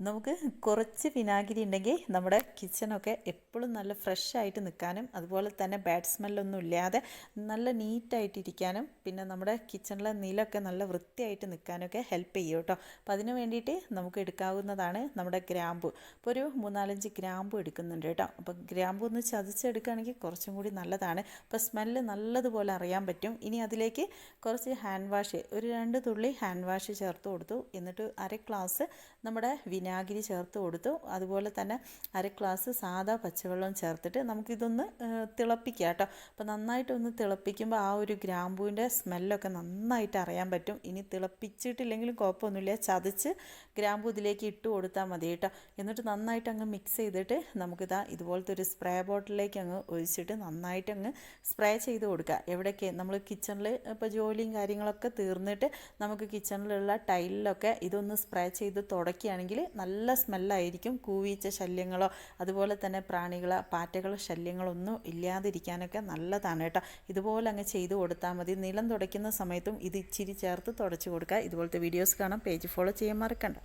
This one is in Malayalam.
നമുക്ക് കുറച്ച് വിനാഗിരി ഉണ്ടെങ്കിൽ നമ്മുടെ കിച്ചണൊക്കെ എപ്പോഴും നല്ല ഫ്രഷ് ആയിട്ട് നിൽക്കാനും അതുപോലെ തന്നെ ബാഡ് സ്മെല്ലൊന്നും ഇല്ലാതെ നല്ല നീറ്റായിട്ട് ഇരിക്കാനും പിന്നെ നമ്മുടെ കിച്ചണിലെ നിലമൊക്കെ നല്ല വൃത്തിയായിട്ട് നിൽക്കാനൊക്കെ ഹെൽപ്പ് ചെയ്യും കേട്ടോ. അപ്പോൾ അതിന് വേണ്ടിയിട്ട് നമുക്ക് എടുക്കാവുന്നതാണ് നമ്മുടെ ഗ്രാമ്പു. ഇപ്പോൾ ഒരു മൂന്നാലഞ്ച് ഗ്രാമ്പു എടുക്കുന്നുണ്ട് കേട്ടോ. അപ്പോൾ ഗ്രാമ്പു ഒന്ന് ചതച്ചെടുക്കുകയാണെങ്കിൽ കുറച്ചും കൂടി നല്ലതാണ്. അപ്പോൾ സ്മെല്ല് നല്ലതുപോലെ അറിയാൻ പറ്റും. ഇനി അതിലേക്ക് കുറച്ച് ഹാൻഡ് വാഷ് ഒരു രണ്ട് തുള്ളി ഹാൻഡ് വാഷ് ചേർത്ത് കൊടുത്തു. എന്നിട്ട് അര ഗ്ലാസ് നമ്മുടെ വിനാഗിരി ചേർത്ത് കൊടുത്തു. അതുപോലെ തന്നെ അര ഗ്ലാസ് സാദാ പച്ചവെള്ളം ചേർത്തിട്ട് നമുക്കിതൊന്ന് തിളപ്പിക്കുക കേട്ടോ. അപ്പോൾ നന്നായിട്ടൊന്ന് തിളപ്പിക്കുമ്പോൾ ആ ഒരു ഗ്രാമ്പൂവിന്റെ സ്മെല്ലൊക്കെ നന്നായിട്ട് അറിയാൻ പറ്റും. ഇനി തിളപ്പിച്ചിട്ടില്ലെങ്കിലും കുഴപ്പമൊന്നുമില്ല. ചതച്ച് ഗ്രാമ്പൂ ഇതിലേക്ക് ഇട്ട് കൊടുത്താൽ മതി കേട്ടോ. എന്നിട്ട് നന്നായിട്ട് അങ്ങ് മിക്സ് ചെയ്തിട്ട് നമുക്കിതാ ഇതുപോലത്തെ ഒരു സ്പ്രേ ബോട്ടിലേക്ക് അങ്ങ് ഒഴിച്ചിട്ട് നന്നായിട്ട് അങ്ങ് സ്പ്രേ ചെയ്ത് കൊടുക്കുക. എവിടെയൊക്കെ നമ്മൾ കിച്ചണിൽ ഇപ്പോൾ ജോലിയും കാര്യങ്ങളൊക്കെ തീർന്നിട്ട് നമുക്ക് കിച്ചണിലുള്ള ടൈലിലൊക്കെ ഇതൊന്ന് സ്പ്രേ ചെയ്ത് തുടക്കുകയാണെങ്കിൽ നല്ല സ്മെല്ലായിരിക്കും കൂവീച്ച ശല്യങ്ങളോ അതുപോലെ തന്നെ പ്രാണികളോ പാറ്റകളോ ശല്യങ്ങളൊന്നും ഇല്ലാതിരിക്കാനൊക്കെ നല്ലതാണ് കേട്ടോ. ഇതുപോലെ അങ്ങ് ചെയ്ത് കൊടുത്താൽ മതി. നിലം തുടയ്ക്കുന്ന സമയത്തും ഇത് ഇച്ചിരി ചേർത്ത് തുടച്ച് കൊടുക്കുക. ഇതുപോലത്തെ വീഡിയോസ് കാണാം പേജ് ഫോളോ ചെയ്യാൻ മറക്കണ്ട.